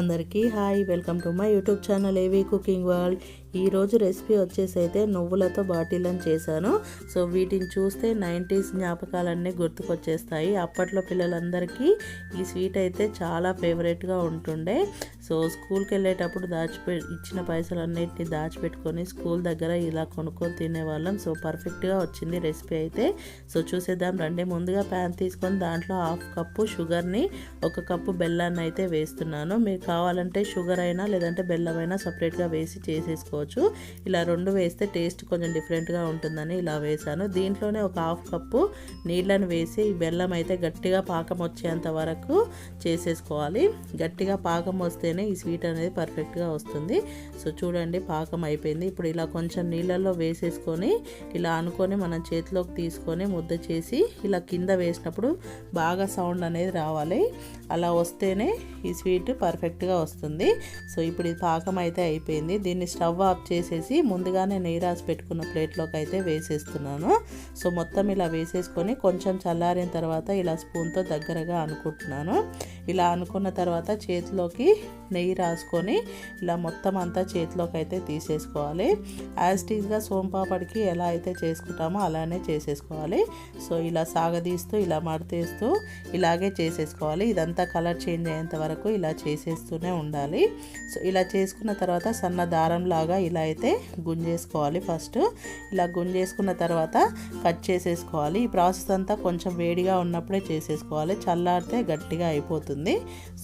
అందరికీ hi. Welcome to my YouTube channel AV cooking world. ఈరోజు recipe వచ్చేసి అయితే నువ్వులతో బాటిలను చేశాను. సో వీటిని చూస్తే నైంటీస్ జ్ఞాపకాలన్నీ గుర్తుకొచ్చేస్తాయి. అప్పట్లో పిల్లలందరికీ ఈ స్వీట్ అయితే చాలా ఫేవరెట్గా ఉంటుండే. సో స్కూల్కి వెళ్ళేటప్పుడు దాచిపె ఇచ్చిన పైసలన్నిటిని దాచిపెట్టుకొని స్కూల్ దగ్గర ఇలా కొనుక్కొని తినేవాళ్ళం. సో పర్ఫెక్ట్గా వచ్చింది రెసిపీ అయితే. సో చూసేద్దాం రండి. ముందుగా ప్యాన్ తీసుకొని దాంట్లో హాఫ్ కప్పు షుగర్ని ఒక కప్పు బెల్లాన్ని అయితే వేస్తున్నాను. మీరు కావాలంటే షుగర్ అయినా లేదంటే బెల్లం అయినా సపరేట్గా వేసి చేసేసుకోవచ్చు. ఇలా రెండు వేస్తే టేస్ట్ కొంచెం డిఫరెంట్గా ఉంటుందని ఇలా వేసాను దీంట్లోనే ఒక హాఫ్ కప్పు నీళ్ళను వేసి ఈ బెల్లం అయితే గట్టిగా పాకం వచ్చేంత వరకు చేసేసుకోవాలి. గట్టిగా పాకం వస్తేనే ఈ స్వీట్ అనేది పర్ఫెక్ట్గా వస్తుంది. సో చూడండి పాకం అయిపోయింది. ఇప్పుడు ఇలా కొంచెం నీళ్ళల్లో వేసేసుకొని ఇలా అనుకొని మనం చేతిలోకి తీసుకొని ముద్ద చేసి ఇలా కింద వేసినప్పుడు బాగా సౌండ్ అనేది రావాలి. అలా వస్తేనే ఈ స్వీట్ పర్ఫెక్ట్గా వస్తుంది. సో ఇప్పుడు ఇది పాకం అయితే అయిపోయింది. దీన్ని స్టవ్ ఆఫ్ చేసేసి ముందుగానే నెయ్యి రాసి పెట్టుకున్న ప్లేట్లోకి అయితే వేసేస్తున్నాను. సో మొత్తం ఇలా వేసేసుకొని కొంచెం చల్లారిన తర్వాత ఇలా స్పూన్తో దగ్గరగా అనుకుంటున్నాను. ఇలా అనుకున్న తర్వాత చేతిలోకి నెయ్యి రాసుకొని ఇలా మొత్తం అంతా చేతిలోకి అయితే తీసేసుకోవాలి. యాజ్టీజ్గా సోంపాపడికి ఎలా అయితే చేసుకుంటామో అలానే చేసేసుకోవాలి. సో ఇలా సాగదీస్తూ ఇలా మడతేస్తూ ఇలాగే చేసేసుకోవాలి. ఇదంతా కలర్ చేంజ్ అయ్యేంత వరకు ఇలా చేసేస్తూనే ఉండాలి. సో ఇలా చేసుకున్న తర్వాత సన్న దారం లాగా ఇలా అయితే గుంజేసుకోవాలి ఫస్ట్. ఇలా గుంజేసుకున్న తర్వాత కట్ చేసేసుకోవాలి. ఈ ప్రాసెస్ అంతా కొంచెం వేడిగా ఉన్నప్పుడే చేసేసుకోవాలి. చల్లారితే గట్టిగా అయిపోతుంది.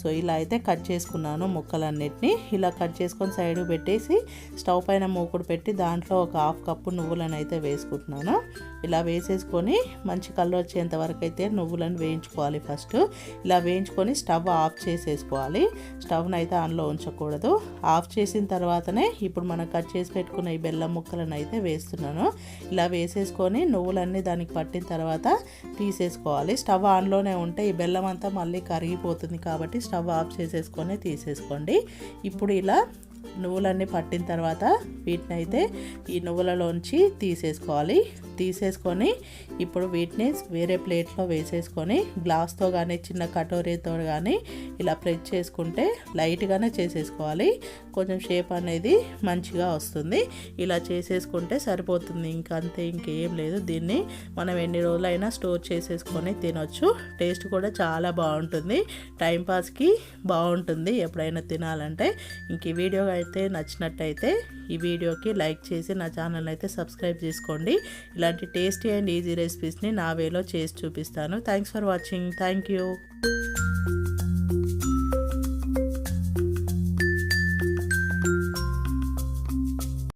సో ఇలా అయితే కట్ చేసుకున్నాను ముక్కలన్నిటిని. ఇలా కట్ చేసుకొని సైడ్ పెట్టేసి స్టవ్ పైన మూకుడు పెట్టి దాంట్లో ఒక హాఫ్ కప్పు నువ్వులను అయితే వేసుకుంటున్నాను. ఇలా వేసేసుకొని మంచి కలర్ వచ్చేంత వరకు అయితే నువ్వులను వేయించుకోవాలి ఫస్ట్ ఇలా వేయించుకొని స్టవ్ ఆఫ్ చేసేసుకోవాలి. స్టవ్ని అయితే ఆన్లో ఉంచకూడదు. ఆఫ్ చేసిన తర్వాతనే ఇప్పుడు మనం కట్ చేసి పెట్టుకున్న ఈ బెల్లం ముక్కలను అయితే వేస్తున్నాను. ఇలా వేసేసుకొని నువ్వులన్నీ దానికి పట్టిన తర్వాత తీసేసుకోవాలి. స్టవ్ ఆన్లోనే ఉంటే ఈ బెల్లం అంతా మళ్ళీ కరిగిపోతుంది కాబట్టి స్టవ్ ఆఫ్ చేసేసుకొని తీసేసుకోండి. ఇప్పుడు ఇలా నువ్వులన్నీ పట్టిన తర్వాత వీటిని అయితే ఈ నువ్వులలోంచి తీసేసుకోవాలి. తీసేసుకొని ఇప్పుడు వీటిని వేరే ప్లేట్లో వేసేసుకొని గ్లాస్తో కానీ చిన్న కటోరీతో కానీ ఇలా ప్రెస్ చేసుకుంటే లైట్గానే చేసేసుకోవాలి. కొంచెం షేప్ అనేది మంచిగా వస్తుంది. ఇలా చేసేసుకుంటే సరిపోతుంది. ఇంకంతే అంతే ఇంకేం లేదు. దీన్ని మనం ఎన్ని రోజులైనా స్టోర్ చేసేసుకొని తినొచ్చు. టేస్ట్ కూడా చాలా బాగుంటుంది. టైంపాస్కి బాగుంటుంది ఎప్పుడైనా తినాలంటే. ఇంక ఈ వీడియో అయితే నచ్చినట్టయితే ఈ వీడియోకి లైక్ చేసి నా ఛానల్ అయితే సబ్స్క్రైబ్ చేసుకోండి. ఇలాంటి టేస్టీ అండ్ ఈజీ రెసిపీస్ని నా వేలో చేసి చూపిస్తాను. Thanks for watching thank you